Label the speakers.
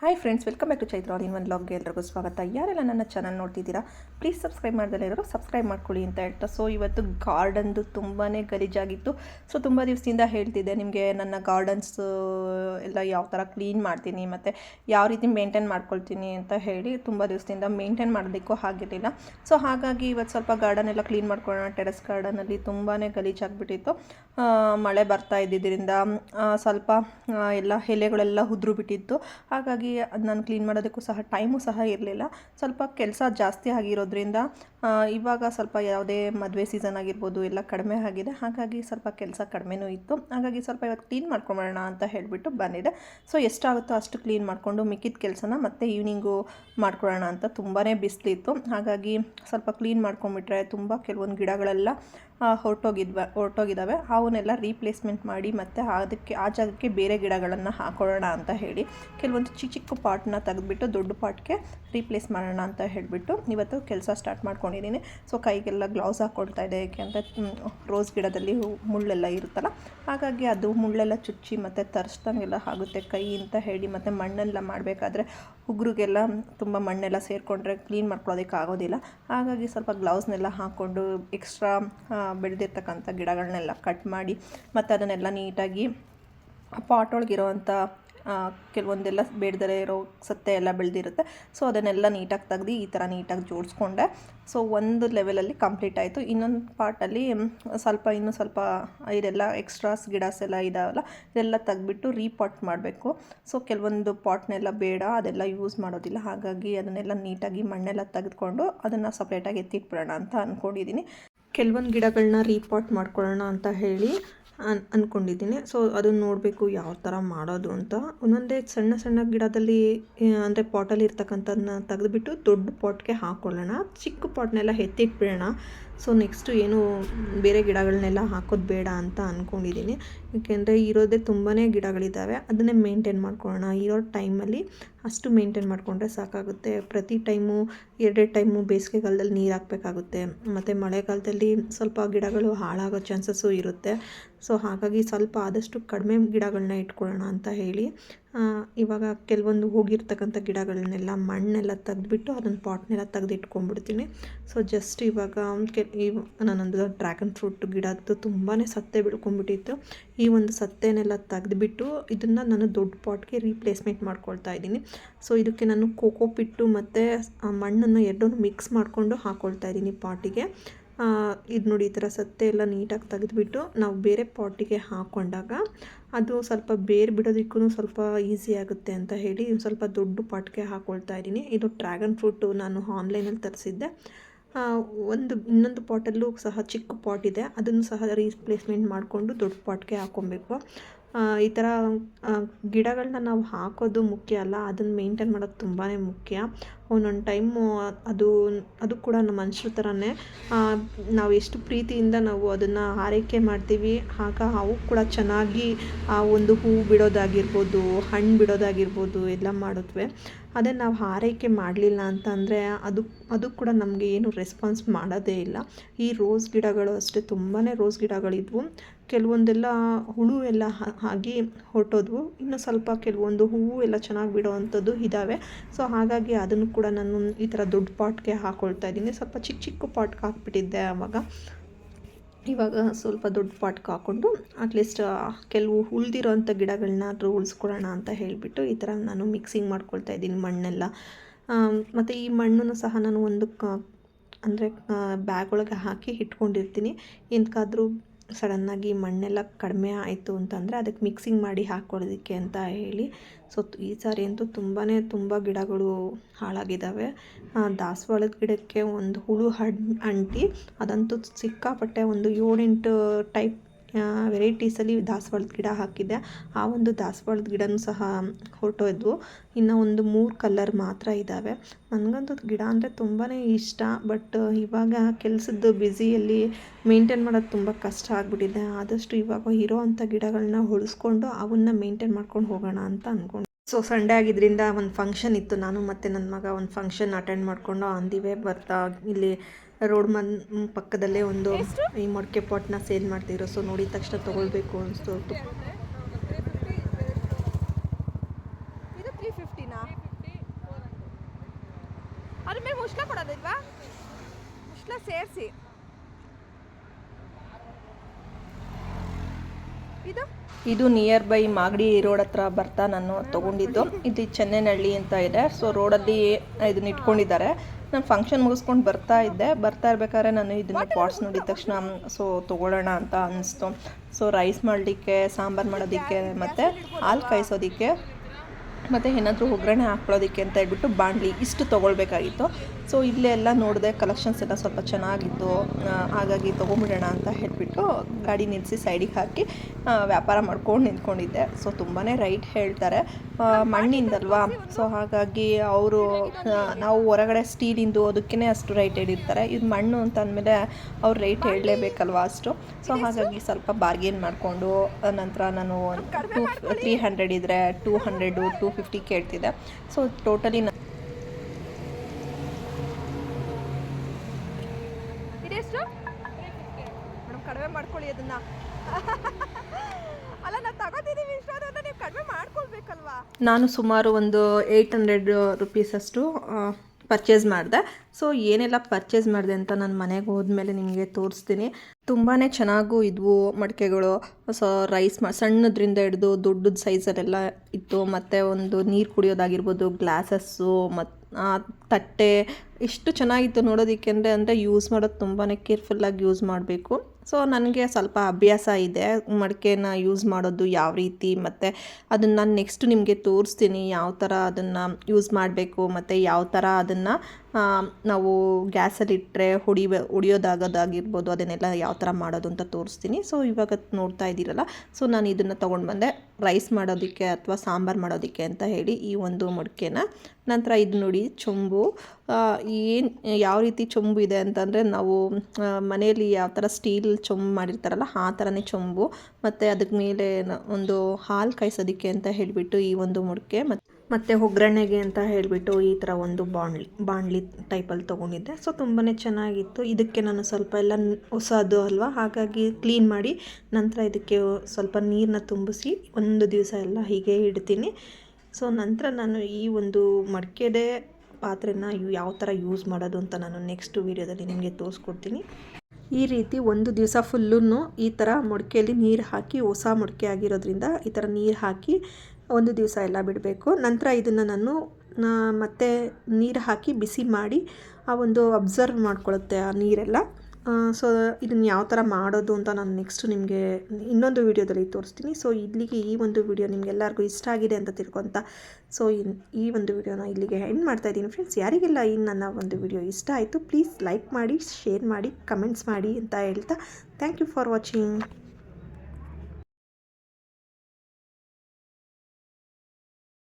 Speaker 1: Hi friends welcome back to Chaitra in one ಲಾಗ್ಗೆ ಎಲ್ರಿಗೂ ಸ್ವಾಗತ. ಯಾರೆಲ್ಲ ನನ್ನ ಚಾನಲ್ ನೋಡ್ತಿದ್ದೀರಾ ಪ್ಲೀಸ್ ಸಬ್ಸ್ಕ್ರೈಬ್ ಮಾಡ್ದಲ್ಲ ಇರೋರು ಸಬ್ಸ್ಕ್ರೈಬ್ ಮಾಡ್ಕೊಳ್ಳಿ ಅಂತ ಹೇಳ್ತಾ. ಸೊ ಇವತ್ತು ಗಾರ್ಡನ್ದು ತುಂಬಾ ಗಲೀಜಾಗಿತ್ತು. ಸೊ ತುಂಬ ದಿವಸದಿಂದ ಹೇಳ್ತಿದ್ದೆ ನಿಮಗೆ ನನ್ನ ಗಾರ್ಡನ್ಸ್ ಎಲ್ಲ ಯಾವ ಥರ ಕ್ಲೀನ್ ಮಾಡ್ತೀನಿ ಮತ್ತು ಯಾವ ರೀತಿ ಮೇಂಟೈನ್ ಮಾಡ್ಕೊಳ್ತೀನಿ ಅಂತ ಹೇಳಿ ತುಂಬ ದಿವಸದಿಂದ ಮೇಂಟೈನ್ ಮಾಡೋದಕ್ಕೂ ಆಗಿರಲಿಲ್ಲ. ಸೊ ಹಾಗಾಗಿ ಇವತ್ತು ಸ್ವಲ್ಪ ಗಾರ್ಡನ್ ಎಲ್ಲ ಕ್ಲೀನ್ ಮಾಡ್ಕೊಳ್ಳೋಣ. ಟೆರೆಸ್ ಗಾರ್ಡನಲ್ಲಿ ತುಂಬಾ ಗಲೀಜಾಗಿಬಿಟ್ಟಿತ್ತು. ಮಳೆ ಬರ್ತಾ ಇದ್ದಿದ್ದರಿಂದ ಸ್ವಲ್ಪ ಎಲ್ಲ ಎಲೆಗಳೆಲ್ಲ ಉದುರು ಬಿಟ್ಟಿತ್ತು ಹಾಗಾಗಿ ಅದು ನಾನು ಕ್ಲೀನ್ ಮಾಡೋದಕ್ಕೂ ಸಹ ಟೈಮು ಸಹ ಇರಲಿಲ್ಲ. ಸ್ವಲ್ಪ ಕೆಲಸ ಜಾಸ್ತಿ ಆಗಿರೋದ್ರಿಂದ ಇವಾಗ ಸ್ವಲ್ಪ ಯಾವುದೇ ಮದುವೆ ಸೀಸನ್ ಆಗಿರ್ಬೋದು ಎಲ್ಲ ಕಡಿಮೆ ಆಗಿದೆ. ಹಾಗಾಗಿ ಸ್ವಲ್ಪ ಕೆಲಸ ಕಡಿಮೆನೂ ಇತ್ತು. ಹಾಗಾಗಿ ಸ್ವಲ್ಪ ಇವತ್ತು ಕ್ಲೀನ್ ಮಾಡ್ಕೊಂಬೋಣ ಅಂತ ಹೇಳಿಬಿಟ್ಟು ಬಂದಿದೆ. ಸೊ, ಎಷ್ಟಾಗುತ್ತೋ ಅಷ್ಟು ಕ್ಲೀನ್ ಮಾಡಿಕೊಂಡು ಮಿಕ್ಕಿದ ಕೆಲಸನ ಮತ್ತೆ ಈವ್ನಿಂಗು ಮಾಡ್ಕೊಳ್ಳೋಣ ಅಂತ ತುಂಬಾ ಬಿಸಿಲಿತ್ತು. ಹಾಗಾಗಿ ಸ್ವಲ್ಪ ಕ್ಲೀನ್ ಮಾಡ್ಕೊಂಬಿಟ್ರೆ ತುಂಬ ಕೆಲವೊಂದು ಗಿಡಗಳೆಲ್ಲ ಹೊರಟೋಗಿದ್ವ, ಹೊರಟೋಗಿದ್ದಾವೆ. ಅವನ್ನೆಲ್ಲ ರೀಪ್ಲೇಸ್ಮೆಂಟ್ ಮಾಡಿ ಮತ್ತು ಅದಕ್ಕೆ, ಆ ಜಾಗಕ್ಕೆ ಬೇರೆ ಗಿಡಗಳನ್ನು ಹಾಕೊಳ್ಳೋಣ ಅಂತ ಹೇಳಿ, ಕೆಲವೊಂದು ಚಿಕ್ಕ ಚಿಕ್ಕ ಪಾಟ್ನ ತೆಗೆದ್ಬಿಟ್ಟು ದೊಡ್ಡ ಪಾಟ್ಗೆ ರೀಪ್ಲೇಸ್ ಮಾಡೋಣ ಅಂತ ಹೇಳಿಬಿಟ್ಟು ಇವತ್ತು ಕೆಲಸ ಸ್ಟಾರ್ಟ್ ಮಾಡ್ಕೊಂಡಿದ್ದೀನಿ. ಸೊ ಕೈಗೆಲ್ಲ ಗ್ಲೌಸ್ ಹಾಕ್ಕೊಳ್ತಾ ಇದೆ. ಯಾಕೆಂದರೆ ರೋಸ್ ಗಿಡದಲ್ಲಿ ಮುಳ್ಳೆಲ್ಲ ಇರುತ್ತಲ್ಲ, ಹಾಗಾಗಿ ಅದು ಮುಳ್ಳೆಲ್ಲ ಚುಚ್ಚಿ ಮತ್ತು ತರಿಸ್ದಂಗೆಲ್ಲ ಆಗುತ್ತೆ ಕೈ ಅಂತ ಹೇಳಿ ಮತ್ತು ಮಣ್ಣೆಲ್ಲ ಮಾಡಬೇಕಾದ್ರೆ ಉಗುರಿಗೆಲ್ಲ ತುಂಬ ಮಣ್ಣೆಲ್ಲ ಸೇರಿಕೊಂಡ್ರೆ ಕ್ಲೀನ್ ಮಾಡ್ಕೊಳ್ಳೋದಕ್ಕೆ ಆಗೋದಿಲ್ಲ. ಹಾಗಾಗಿ ಸ್ವಲ್ಪ ಗ್ಲೌಸ್ನೆಲ್ಲ ಹಾಕ್ಕೊಂಡು ಎಕ್ಸ್ಟ್ರಾ ಬೆಳೆದಿರ್ತಕ್ಕಂಥ ಗಿಡಗಳನ್ನೆಲ್ಲ ಕಟ್ ಮಾಡಿ ಮತ್ತು ಅದನ್ನೆಲ್ಲ ನೀಟಾಗಿ ಪಾಟ್ ಒಳಗಿರೋವಂಥ ಕೆಲವೊಂದೆಲ್ಲ ಬೇಡದೇ ಇರೋ ಸತ್ತೆ ಎಲ್ಲ ಬೆಳೆದಿರುತ್ತೆ. ಸೊ ಅದನ್ನೆಲ್ಲ ನೀಟಾಗಿ ತೆಗ್ದು ಈ ಥರ ನೀಟಾಗಿ ಜೋಡಿಸ್ಕೊಂಡೆ. ಸೊ ಒಂದು ಲೆವೆಲಲ್ಲಿ ಕಂಪ್ಲೀಟ್ ಆಯಿತು. ಇನ್ನೊಂದು ಪಾರ್ಟಲ್ಲಿ ಸ್ವಲ್ಪ ಇನ್ನೂ ಸ್ವಲ್ಪ ಇದೆಲ್ಲ ಎಕ್ಸ್ಟ್ರಾಸ್ ಗಿಡಸ್ ಎಲ್ಲ ಇದಾವಲ್ಲ, ಇದೆಲ್ಲ ತೆಗ್ದುಬಿಟ್ಟು ರೀಪಾಟ್ ಮಾಡಬೇಕು. ಸೊ ಕೆಲವೊಂದು ಪಾಟ್ನೆಲ್ಲ ಬೇಡ, ಅದೆಲ್ಲ ಯೂಸ್ ಮಾಡೋದಿಲ್ಲ. ಹಾಗಾಗಿ ಅದನ್ನೆಲ್ಲ ನೀಟಾಗಿ ಮಣ್ಣೆಲ್ಲ ತೆಗೆದುಕೊಂಡು ಅದನ್ನು ಸಪ್ರೇಟಾಗಿ ಎತ್ತಿಟ್ಬಿಡೋಣ ಅಂತ ಅಂದ್ಕೊಂಡಿದ್ದೀನಿ ಕೆಲವೊಂದು ಗಿಡಗಳನ್ನ ರೀಪಾಟ್ ಮಾಡ್ಕೊಳ್ಳೋಣ ಅಂತ ಹೇಳಿ ಅನ್ ಅಂದ್ಕೊಂಡಿದ್ದೀನಿ ಸೊ ಅದನ್ನು ನೋಡಬೇಕು ಯಾವ ಥರ ಮಾಡೋದು ಅಂತ. ಒಂದೊಂದೇ ಸಣ್ಣ ಸಣ್ಣ ಗಿಡದಲ್ಲಿ ಅಂದರೆ ಪಾಟಲ್ಲಿ ಇರ್ತಕ್ಕಂಥದನ್ನ ತೆಗೆದುಬಿಟ್ಟು ದೊಡ್ಡ ಪಾಟ್ಗೆ ಹಾಕ್ಕೊಳ್ಳೋಣ ಚಿಕ್ಕ ಪಾಟ್ನೆಲ್ಲ ಎತ್ತಿಟ್ಬಿಡೋಣ. ಸೊ ನೆಕ್ಸ್ಟು ಏನು ಬೇರೆ ಗಿಡಗಳನ್ನೆಲ್ಲ ಹಾಕೋದು ಬೇಡ ಅಂತ ಅಂದ್ಕೊಂಡಿದ್ದೀನಿ ಏಕೆಂದರೆ ಇರೋದೇ ತುಂಬಾ ಗಿಡಗಳಿದ್ದಾವೆ ಅದನ್ನೇ ಮೇಂಟೈನ್ ಮಾಡ್ಕೊಳ್ಳೋಣ. ಇರೋ ಟೈಮಲ್ಲಿ ಅಷ್ಟು ಮೇಂಟೈನ್ ಮಾಡಿಕೊಂಡ್ರೆ ಸಾಕಾಗುತ್ತೆ. ಪ್ರತಿ ಟೈಮು ಎರಡೆರಡು ಟೈಮು ಬೇಸಿಗೆಗಾಲದಲ್ಲಿ ನೀರು ಹಾಕಬೇಕಾಗುತ್ತೆ. ಮತ್ತು ಮಳೆಗಾಲದಲ್ಲಿ ಸ್ವಲ್ಪ ಗಿಡಗಳು ಹಾಳಾಗೋ ಚಾನ್ಸಸ್ಸು ಇರುತ್ತೆ. ಸೊ ಹಾಗಾಗಿ ಸ್ವಲ್ಪ ಆದಷ್ಟು ಕಡಿಮೆ ಗಿಡಗಳನ್ನ ಇಟ್ಕೊಳ್ಳೋಣ ಅಂತ ಹೇಳಿ ಇವಾಗ ಕೆಲವೊಂದು ಹೋಗಿರ್ತಕ್ಕಂಥ ಗಿಡಗಳನ್ನೆಲ್ಲ ಮಣ್ಣೆಲ್ಲ ತೆಗೆದ್ಬಿಟ್ಟು ಅದನ್ನು ಪಾಟ್ನೆಲ್ಲ ತೆಗೆದಿಟ್ಕೊಂಡ್ಬಿಡ್ತೀನಿ. ಸೊ ಜಸ್ಟ್ ಇವಾಗ ಕೆ ಇವ್ ನಾನೊಂದು ಡ್ರ್ಯಾಗನ್ ಫ್ರೂಟ್ ಗಿಡದ್ದು ತುಂಬಾ ಸತ್ತೆ ಬೆಳ್ಕೊಂಡ್ಬಿಟ್ಟಿತ್ತು. ಈ ಒಂದು ಸತ್ತೆನೆಲ್ಲ ತೆಗೆದ್ಬಿಟ್ಟು ಇದನ್ನು ನಾನು ದೊಡ್ಡ ಪಾಟ್ಗೆ ರೀಪ್ಲೇಸ್ಮೆಂಟ್ ಮಾಡ್ಕೊಳ್ತಾ ಇದ್ದೀನಿ. ಸೊ ಇದಕ್ಕೆ ನಾನು ಕೋಕೋ ಪಿಟ್ಟು ಮತ್ತು ಮಣ್ಣನ್ನು ಎರಡನ್ನೂ ಮಿಕ್ಸ್ ಮಾಡಿಕೊಂಡು ಹಾಕ್ಕೊಳ್ತಾ ಇದ್ದೀನಿ ಪಾಟಿಗೆ. ಇದು ನೋಡಿ ಈ ಥರ ಸತ್ತೆ ಎಲ್ಲ ನೀಟಾಗಿ ತೆಗೆದುಬಿಟ್ಟು ನಾವು ಬೇರೆ ಪಾಟಿಗೆ ಹಾಕ್ಕೊಂಡಾಗ ಅದು ಸ್ವಲ್ಪ ಬೇರೆ ಬಿಡೋದಕ್ಕೂ ಸ್ವಲ್ಪ ಈಸಿ ಆಗುತ್ತೆ ಅಂತ ಹೇಳಿ ಸ್ವಲ್ಪ ದೊಡ್ಡ ಪಾಟ್ಗೆ ಹಾಕ್ಕೊಳ್ತಾ ಇದ್ದೀನಿ. ಇದು ಡ್ರ್ಯಾಗನ್ ಫ್ರೂಟು ನಾನು ಆನ್ಲೈನಲ್ಲಿ ತರಿಸಿದ್ದೆ. ಒಂದು, ಇನ್ನೊಂದು ಪಾಟಲ್ಲೂ ಸಹ ಚಿಕ್ಕ ಪಾಟ್ ಇದೆ. ಅದನ್ನು ಸಹ ರೀಪ್ಲೇಸ್ಮೆಂಟ್ ಮಾಡಿಕೊಂಡು ದೊಡ್ಡ ಪಾಟ್ಗೆ ಹಾಕ್ಕೊಬೇಕು ಈ ಥರ ಗಿಡಗಳನ್ನ ನಾವು ಹಾಕೋದು ಮುಖ್ಯ ಅಲ್ಲ. ಅದನ್ನು ಮೇಂಟೈನ್ ಮಾಡೋದು ತುಂಬಾ ಮುಖ್ಯ. ಒಂದೊಂದು ಟೈಮು ಅದು ಅದು ಕೂಡ ನಮ್ಮ ಮನುಷ್ಯರ ಥರನೇ ನಾವು ಎಷ್ಟು ಪ್ರೀತಿಯಿಂದ ನಾವು ಅದನ್ನು ಆರೈಕೆ ಮಾಡ್ತೀವಿ, ಆಗ ಅವು ಕೂಡ ಚೆನ್ನಾಗಿ ಆ ಒಂದು ಹೂ ಬಿಡೋದಾಗಿರ್ಬೋದು, ಹಣ್ಣು ಬಿಡೋದಾಗಿರ್ಬೋದು ಎಲ್ಲ ಮಾಡುತ್ತವೆ ಅದೇ ನಾವು ಆರೈಕೆ ಮಾಡಲಿಲ್ಲ ಅಂತಂದರೆ ಅದು ಅದು ಕೂಡ ನಮಗೆ ಏನು ರೆಸ್ಪಾನ್ಸ್ ಮಾಡೋದೇ ಇಲ್ಲ. ಈ ರೋಸ್ ಗಿಡಗಳು ಅಷ್ಟೇ ತುಂಬಾ ರೋಸ್ ಗಿಡಗಳಿದ್ವು. ಕೆಲವೊಂದೆಲ್ಲ ಹುಳು ಎಲ್ಲ ಆಗಿ ಹೊರಟೋದ್ವು. ಇನ್ನು ಸ್ವಲ್ಪ ಕೆಲವೊಂದು ಹೂವು ಎಲ್ಲ ಚೆನ್ನಾಗಿ ಬಿಡೋವಂಥದ್ದು ಇದ್ದಾವೆ ಸೊ ಹಾಗಾಗಿ ಅದನ್ನು ಕೂಡ ನಾನು ಈ ಥರ ದೊಡ್ಡ ಪಾಟ್ಗೆ ಹಾಕ್ಕೊಳ್ತಾ ಇದ್ದೀನಿ. ಸ್ವಲ್ಪ ಚಿಕ್ಕ ಚಿಕ್ಕ ಪಾಟ್ಗೆ ಹಾಕ್ಬಿಟ್ಟಿದ್ದೆ ಆವಾಗ ಇವಾಗ ಸ್ವಲ್ಪ ದೊಡ್ಡ ಪಾಟ್ಗೆ ಹಾಕ್ಕೊಂಡು ಅಟ್ಲೀಸ್ಟ್ ಕೆಲವು ಉಳಿದಿರೋಂಥ ಗಿಡಗಳನ್ನ ಆದರೂ ಉಳಿಸ್ಕೊಳ್ಳೋಣ ಅಂತ ಹೇಳಿಬಿಟ್ಟು ಈ ಥರ ನಾನು ಮಿಕ್ಸಿಂಗ್ ಮಾಡ್ಕೊಳ್ತಾ ಇದ್ದೀನಿ ಮಣ್ಣೆಲ್ಲ. ಮತ್ತು ಈ ಮಣ್ಣನ್ನು ಸಹ ನಾನು ಒಂದು ಅಂದರೆ ಬ್ಯಾಗ್ ಒಳಗೆ ಹಾಕಿ ಇಟ್ಕೊಂಡಿರ್ತೀನಿ. ಎಂತಕಾದ್ರೂ ಸಡನ್ನಾಗಿ ಮಣ್ಣೆಲ್ಲ ಕಡಿಮೆ ಆಯಿತು ಅಂತಂದರೆ ಅದಕ್ಕೆ ಮಿಕ್ಸಿಂಗ್ ಮಾಡಿ ಹಾಕ್ಕೊಳ್ಳೋದಕ್ಕೆ ಅಂತ ಹೇಳಿ. ಸೊ ಈ ಸಾರಿ ಅಂತೂ ತುಂಬಾ ತುಂಬ ಗಿಡಗಳು ಹಾಳಾಗಿದ್ದಾವೆ ದಾಸವಾಳದ ಗಿಡಕ್ಕೆ ಒಂದು ಹುಳು ಹಣ್ಣು ಅಂಟಿ, ಅದಂತೂ ಸಿಕ್ಕಾಪಟ್ಟೆ ಒಂದು ಏಳೆಂಟು ಟೈಪ್ ವೆರೈಟೀಸಲ್ಲಿ ದಾಸವಾಳದ ಗಿಡ ಹಾಕಿದ್ದೆ. ಆ ಒಂದು ದಾಸವಾಳದ ಗಿಡನೂ ಸಹ ಹೊರಟೋದ್ವು ಇನ್ನು ಒಂದು ಮೂರು ಕಲರ್ ಮಾತ್ರ ಇದ್ದಾವೆ ನನಗಂತೂ ಗಿಡ ಅಂದರೆ ತುಂಬಾ ಇಷ್ಟ, ಬಟ್ ಇವಾಗ ಕೆಲಸದ್ದು ಬ್ಯುಸಿಯಲ್ಲಿ ಮೇಂಟೈನ್ ಮಾಡೋದು ತುಂಬ ಕಷ್ಟ ಆಗಿಬಿಟ್ಟಿದೆ. ಆದಷ್ಟು ಇವಾಗ ಇರೋ ಅಂಥ ಗಿಡಗಳನ್ನ ಉಳಿಸ್ಕೊಂಡು ಅವನ್ನ ಮೇಂಟೈನ್ ಮಾಡ್ಕೊಂಡು ಹೋಗೋಣ ಅಂತ ಅಂದ್ಕೊಂಡು ಸೊ ಸಂಡೇ ಆಗಿದ್ದರಿಂದ ಒಂದು ಫಂಕ್ಷನ್ ಇತ್ತು. ನಾನು ಮತ್ತು ನನ್ನ ಮಗ ಒಂದು ಫಂಕ್ಷನ್ ಅಟೆಂಡ್ ಮಾಡಿಕೊಂಡು ಅಂದಿವೆ ಬರ್ತಾ ಇಲ್ಲಿ ರೋಡ್ ಮನ್ ಪಕ್ಕದಲ್ಲೇ ಒಂದು ಈ ಮೊಡಕೆ ಪಾಟ್ನ ಸೇಲ್ ಮಾಡ್ತಿದ್ರು. ಸೊ ನೋಡಿದ ತಕ್ಷಣ ತಗೊಳ್ಬೇಕು ಅನಿಸ್ತು.
Speaker 2: ಇದು
Speaker 1: ಅದ್ರ ಮೇಲೆ ಮುಷ್ಲ ಕೊಡೋದಿಲ್ವಾ? ಮುಷ್ಲ ಸೇರಿಸಿ. ಇದು? ಇದು ನಿಯರ್ ಬೈ ಮಾಗಡಿ ರೋಡ್ ಹತ್ರ ಬರ್ತಾ ನಾನು ತಗೊಂಡಿದ್ದು. ಇಲ್ಲಿ ಚೆನ್ನೈನಹಳ್ಳಿ ಅಂತ ಇದೆ. ಸೊ ರೋಡಲ್ಲಿ ಇದನ್ನ ಇಟ್ಕೊಂಡಿದ್ದಾರೆ. ನಾನು ಫಂಕ್ಷನ್ ಮುಗಿಸ್ಕೊಂಡು ಬರ್ತಾ ಇದ್ದೆ. ಬರ್ತಾ ಇರ್ಬೇಕಾದ್ರೆ ನಾನು ಇದನ್ನು ಪಾಟ್ಸ್ ನೋಡಿದ ತಕ್ಷಣ ಸೊ ತೊಗೊಳ್ಳೋಣ ಅಂತ ಅನ್ನಿಸ್ತು ಸೊ ರೈಸ್ ಮಾಡಲಿಕ್ಕೆ, ಸಾಂಬಾರು ಮಾಡೋದಕ್ಕೆ ಮತ್ತು ಹಾಲು ಕಾಯಿಸೋದಕ್ಕೆ ಮತ್ತು ಏನಾದರೂ ಒಗ್ಗರಣೆ ಹಾಕ್ಕೊಳ್ಳೋದಕ್ಕೆ ಅಂತ ಹೇಳ್ಬಿಟ್ಟು ಬಾಂಡ್ಲಿ ಇಷ್ಟು ತೊಗೊಳ್ಬೇಕಾಗಿತ್ತು. ಸೊ ಇಲ್ಲೇ ಎಲ್ಲ ನೋಡಿದೆ ಕಲೆಕ್ಷನ್ಸ್ ಎಲ್ಲ ಸ್ವಲ್ಪ ಚೆನ್ನಾಗಿತ್ತು. ಹಾಗಾಗಿ ತೊಗೊಂಬಿಡೋಣ ಅಂತ ಹೇಳಿಬಿಟ್ಟು ಗಾಡಿ ನಿಲ್ಲಿಸಿ ಸೈಡಿಗೆ ಹಾಕಿ ವ್ಯಾಪಾರ ಮಾಡ್ಕೊಂಡು ನಿಂತ್ಕೊಂಡಿದ್ದೆ. ಸೊ ತುಂಬಾ ರೈಟ್ ಹೇಳ್ತಾರೆ. ಮಣ್ಣಿಂದಲ್ವಾ? ಸೊ ಹಾಗಾಗಿ ಅವರು ನಾವು ಹೊರಗಡೆ ಸ್ಟೀಲಿಂದು ಅದಕ್ಕೇ ಅಷ್ಟು ರೈಟ್ ಹೇಳಿರ್ತಾರೆ. ಇದು ಮಣ್ಣು ಅಂತ ಅಂದಮೇಲೆ ಅವ್ರು ರೈಟ್ ಹೇಳಲೇಬೇಕಲ್ವಾ ಅಷ್ಟು? ಸೊ ಹಾಗಾಗಿ ಸ್ವಲ್ಪ ಬಾರ್ಗೇನ್ ಮಾಡಿಕೊಂಡು ನಂತರ ನಾನು ಟೂ ತ್ರೀ ಹಂಡ್ರೆಡ್ ಇದ್ದರೆ ಟೂ ಹಂಡ್ರೆಡು ಟೂ ಫಿಫ್ಟಿ ಕೇಳ್ತಿದ್ದೆ. ಸೊ ಟೋಟಲಿ ಕಡಿಮೆ ಮಾಡ್ಕೊಳ್ಳಿ ಅದನ್ನ. ಅಲ್ಲ ನಾನು ತಗೋತಿದ್ದೀವಿ ಇಷ್ಟೊಂದು ನೀವು ಕಡಿಮೆ ಮಾಡ್ಕೊಳ್ಬೇಕಲ್ವಾ? ನಾನು ಸುಮಾರು ಒಂದು ಏಯ್ಟ್ ಹಂಡ್ರೆಡ್ ರುಪೀಸ್ ಅಷ್ಟು ಪರ್ಚೇಸ್ ಮಾಡಿದೆ. ಸೊ ಏನೆಲ್ಲ ಪರ್ಚೇಸ್ ಮಾಡಿದೆ ಅಂತ ನಾನು ಮನೆಗೆ ಹೋದ್ಮೇಲೆ ನಿಮಗೆ ತೋರಿಸ್ತೀನಿ. ತುಂಬಾ ಚೆನ್ನಾಗೂ ಇದ್ವು ಮಡಿಕೆಗಳು. ಸೊ ರೈಸ್ ಮಾ, ಸಣ್ಣದ್ರಿಂದ ಹಿಡಿದು ದೊಡ್ಡದ ಸೈಜಲ್ಲೆಲ್ಲ ಇತ್ತು. ಮತ್ತು ಒಂದು ನೀರು ಕುಡಿಯೋದಾಗಿರ್ಬೋದು ಗ್ಲಾಸಸ್ಸು ಮತ್ತು ತಟ್ಟೆ ಎಷ್ಟು ಚೆನ್ನಾಗಿತ್ತು ನೋಡೋದಕ್ಕೆ ಅಂದರೆ ಅಂದರೆ ಯೂಸ್ ಮಾಡೋದು ತುಂಬಾ ಕೇರ್ಫುಲ್ಲಾಗಿ ಯೂಸ್ ಮಾಡಬೇಕು. ಸೊ ನನಗೆ ಸ್ವಲ್ಪ ಅಭ್ಯಾಸ ಇದೆ. ಮಡಿಕೆನ ಯೂಸ್ ಮಾಡೋದು ಯಾವ ರೀತಿ ಮತ್ತು ಅದನ್ನು ನಾನು ನೆಕ್ಸ್ಟ್ ನಿಮಗೆ ತೋರಿಸ್ತೀನಿ ಯಾವ ಥರ ಅದನ್ನು ಯೂಸ್ ಮಾಡಬೇಕು ಮತ್ತು ಯಾವ ಥರ ಅದನ್ನು ನಾವು ಗ್ಯಾಸಲ್ಲಿ ಇಟ್ಟರೆ ಹೊಡಿ ಹೊಡಿಯೋದಾಗೋದಾಗಿರ್ಬೋದು ಅದನ್ನೆಲ್ಲ ಯಾವ ಥರ ಮಾಡೋದು ಅಂತ ತೋರಿಸ್ತೀನಿ. ಸೊ ಇವಾಗ ನೋಡ್ತಾ ಇದ್ದೀರಲ್ಲ ಸೊ ನಾನು ಇದನ್ನು ತೊಗೊಂಡು ಬಂದೆ. ರೈಸ್ ಮಾಡೋದಕ್ಕೆ ಅಥವಾ ಸಾಂಬಾರು ಮಾಡೋದಕ್ಕೆ ಅಂತ ಹೇಳಿ ಈ ಒಂದು ಮಡಿಕೆನ. ನಂತರ ಇದು ನೋಡಿ, ಚೊಂಬು ಏನು, ಯಾವ ರೀತಿ ಚೊಂಬು ಇದೆ ಅಂತಂದರೆ ನಾವು ಮನೆಯಲ್ಲಿ ಯಾವ ಥರ ಸ್ಟೀಲ್ ಚೊಂಬು ಮಾಡಿರ್ತಾರಲ್ಲ, ಆ ಥರನೇ ಚೊಂಬು. ಮತ್ತು ಅದಕ್ಕೆ ಮೇಲೆ ಒಂದು ಹಾಲು ಕಾಯಿಸೋದಕ್ಕೆ ಅಂತ ಹೇಳಿಬಿಟ್ಟು ಈ ಒಂದು ಮಡಿಕೆ ಮತ್ತು ಮತ್ತು ಒಗ್ಗರಣೆಗೆ ಅಂತ ಹೇಳಿಬಿಟ್ಟು ಈ ಥರ ಒಂದು ಬಾಣ್ಲಿ ಬಾಣ್ಲಿ ಟೈಪಲ್ಲಿ ತೊಗೊಂಡಿದ್ದೆ. ಸೊ ತುಂಬಾ ಚೆನ್ನಾಗಿತ್ತು. ಇದಕ್ಕೆ ನಾನು ಸ್ವಲ್ಪ ಎಲ್ಲ ಹೊಸದು ಅಲ್ವಾ? ಹಾಗಾಗಿ ಕ್ಲೀನ್ ಮಾಡಿ ನಂತರ ಇದಕ್ಕೆ ಸ್ವಲ್ಪ ನೀರನ್ನ ತುಂಬಿಸಿ ಒಂದು ದಿವಸ ಎಲ್ಲ ಹೀಗೆ ಇಡ್ತೀನಿ. ಸೊ ನಂತರ ನಾನು ಈ ಒಂದು ಮಡಿಕೆದೇ ಪಾತ್ರೆನ ಯಾವ ಥರ ಯೂಸ್ ಮಾಡೋದು ಅಂತ ನಾನು ನೆಕ್ಸ್ಟ್ ವೀಡಿಯೋದಲ್ಲಿ ನಿಮಗೆ ತೋರಿಸ್ಕೊಡ್ತೀನಿ. ಈ ರೀತಿ ಒಂದು ದಿವಸ ಫುಲ್ಲೂ ಈ ಥರ ಮೊಡಕೆಯಲ್ಲಿ ನೀರು ಹಾಕಿ, ಹೊಸ ಮೊಡಕೆ ಆಗಿರೋದ್ರಿಂದ ಈ ಥರ ನೀರು ಹಾಕಿ ಒಂದು ದಿವಸ ಎಲ್ಲ ಬಿಡಬೇಕು. ನಂತರ ಇದನ್ನು ನಾನು ಮತ್ತೆ ನೀರು ಹಾಕಿ ಬಿಸಿ ಮಾಡಿ ಆ ಒಂದು ಅಬ್ಸರ್ವ್ ಮಾಡ್ಕೊಳ್ಳುತ್ತೆ ಆ ನೀರೆಲ್ಲ. ಸೊ ಇದನ್ನು ಯಾವ ಥರ ಮಾಡೋದು ಅಂತ ನಾನು ನೆಕ್ಸ್ಟ್ ನಿಮಗೆ ಇನ್ನೊಂದು ವೀಡಿಯೋದಲ್ಲಿ ತೋರಿಸ್ತೀನಿ. ಸೊ ಇಲ್ಲಿಗೆ ಈ ಒಂದು ವಿಡಿಯೋ ನಿಮಗೆಲ್ಲರಿಗೂ ಇಷ್ಟ ಆಗಿದೆ ಅಂತ ತಿಳ್ಕೊತ ಸೊ ಈ ಒಂದು ವಿಡಿಯೋನ ಇಲ್ಲಿಗೆ ಎಂಡ್ ಮಾಡ್ತಾ ಇದ್ದೀನಿ ಫ್ರೆಂಡ್ಸ್ ಯಾರಿಗೆಲ್ಲ ಈ ನನ್ನ ಒಂದು ವಿಡಿಯೋ ಇಷ್ಟ ಆಯಿತು ಪ್ಲೀಸ್ ಲೈಕ್ ಮಾಡಿ ಶೇರ್ ಮಾಡಿ ಕಮೆಂಟ್ಸ್ ಮಾಡಿ ಅಂತ ಹೇಳ್ತಾ ಥ್ಯಾಂಕ್ ಯು ಫಾರ್ ವಾಚಿಂಗ್